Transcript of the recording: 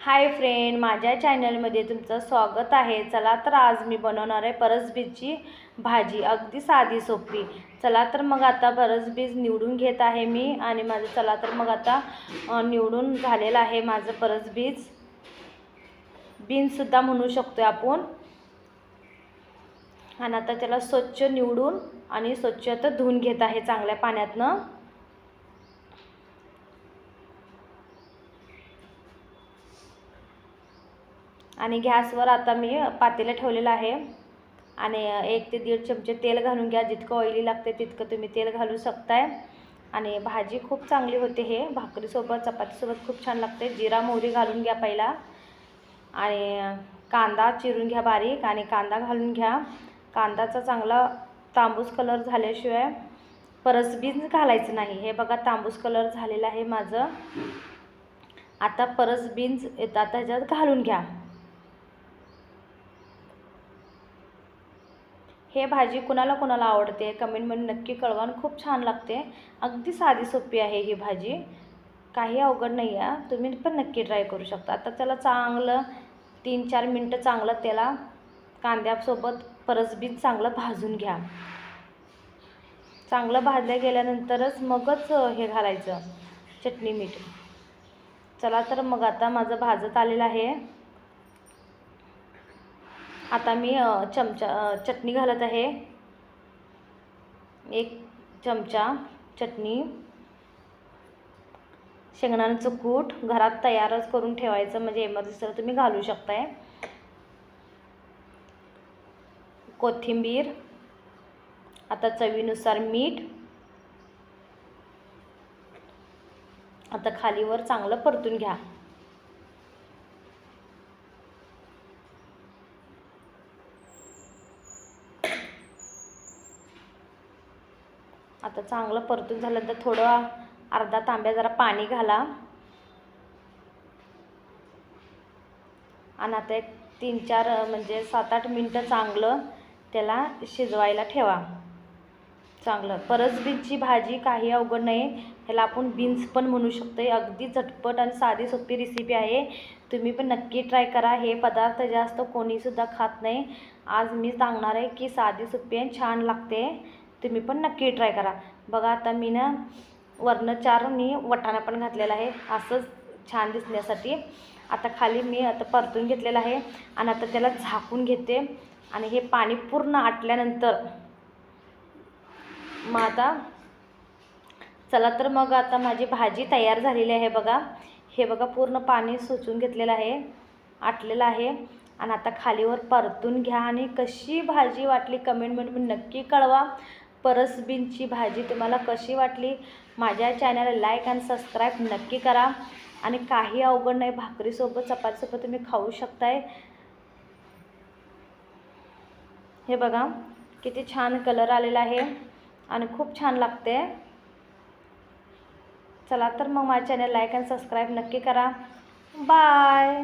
Hi friend माझ्या चॅनलमध्ये तुमचं स्वागत आहे. चला तर आज मी बनवणार आहे परसबीजची भाजी अगदी साधी सोपी. चला तर मग आता परसबीज निवडून घेत आहे मी आणि माझं चला तर मग आता निवडून झालेलं आहे माझं परसबीज. बीनसुद्धा म्हणू शकतो आपण. आणि आता त्याला स्वच्छ निवडून आणि स्वच्छ तर धुवून घेत आहे चांगल्या पाण्यातनं. आणि गॅसवर आता मी पातेलं ठेवलेलं आहे. आणि एक ते दीड चमचे तेल घालून घ्या. जितकं ऑइली लागते तितकं तुम्ही तेल घालू शकताय. आणि भाजी खूप चांगली होते हे. भाकरीसोबत चपातीसोबत खूप छान लागते. जिरा मोहरी घालून घ्या पहिला. आणि कांदा चिरून घ्या बारीक आणि कांदा घालून घ्या. कांदाचा चांगला तांबूस कलर झाल्याशिवाय परसबीज घालायचं नाही. हे बघा तांबूस कलर झालेलं आहे माझं. आता परसबीन्स येतात त्याच्यात घालून घ्या. हे भाजी कुणाला कुणाला आवडते? कमेंटमध्ये नक्की कळवा आणि खूप छान लागते. अगदी साधी सोपी आहे ही भाजी. काही अवघड नाही आहे. तुम्ही पण नक्की ट्राय करू शकता. आता त्याला चांगलं तीन चार मिनटं चांगलं त्याला कांद्यासोबत परसबीज चांगलं भाजून घ्या. चांगलं भाजल्या गेल्यानंतरच मगच हे घालायचं. चटणी मीठ. चला तर मग आता माझं भाजत आलेलं आहे. आता मी चमचा चटणी घालत आहे. एक चमचा चटणी. शेंगदाण्याचं कूट घरात तयारच करून ठेवायचं म्हणजे एमर्जन्सीला तुम्ही घालू शकताय. कोथिंबीर आता चवीनुसार मीठ. आता खालीवर चांगलं परतून घ्या. आता चांगलं परतून झाल्यानंतर थोडं अर्धा तांब्या जरा पाणी घाला. आणि आता एक तीन चार म्हणजे सात आठ मिनटं चांगलं त्याला शिजवायला ठेवा. चांगलं. परसबीजची भाजी काही अवघड नाही. ह्याला आपण बीन्स पण म्हणू शकतो अगदी झटपट आणि साधी सोपी रेसिपी आहे. तुम्ही पण नक्की ट्राय करा. हे पदार्थ जास्त कोणीसुद्धा खात नाही. आज मी सांगणार आहे की साधी सोपी आणि छान लागते. तुम्ही पण नक्की ट्राय करा. बघा आता मी ना वरनं चार मी वटाणा पण घातलेला आहे. असंच छान दिसण्यासाठी. आता खाली मी आता परतून घेतलेलं आहे आणि आता त्याला झाकून घेते आणि हे पाणी पूर्ण आटल्यानंतर मग आता चला तर मग आता माझी भाजी तयार झालेली आहे बघा. हे बघा पूर्ण पाणी सुचून घेतलेलं आहे. आटलेलं आहे. आणि आता खालीवर परतून घ्या आणि कशी भाजी वाटली कमेंटमध्ये नक्की कळवा. परसबीनची भाजी तुम्हाला कशी वाटली? माझ्या चॅनलला लाईक आणि सबस्क्राईब नक्की करा. आणि काही अवघड नाही भाकरीसोबत चपातीसोबत तुम्ही खाऊ शकताय. हे बघा किती छान कलर आलेला आहे आणि खूप छान लागते. चला तर मग माझ्या चॅनल लाईक आणि सबस्क्राईब नक्की करा. बाय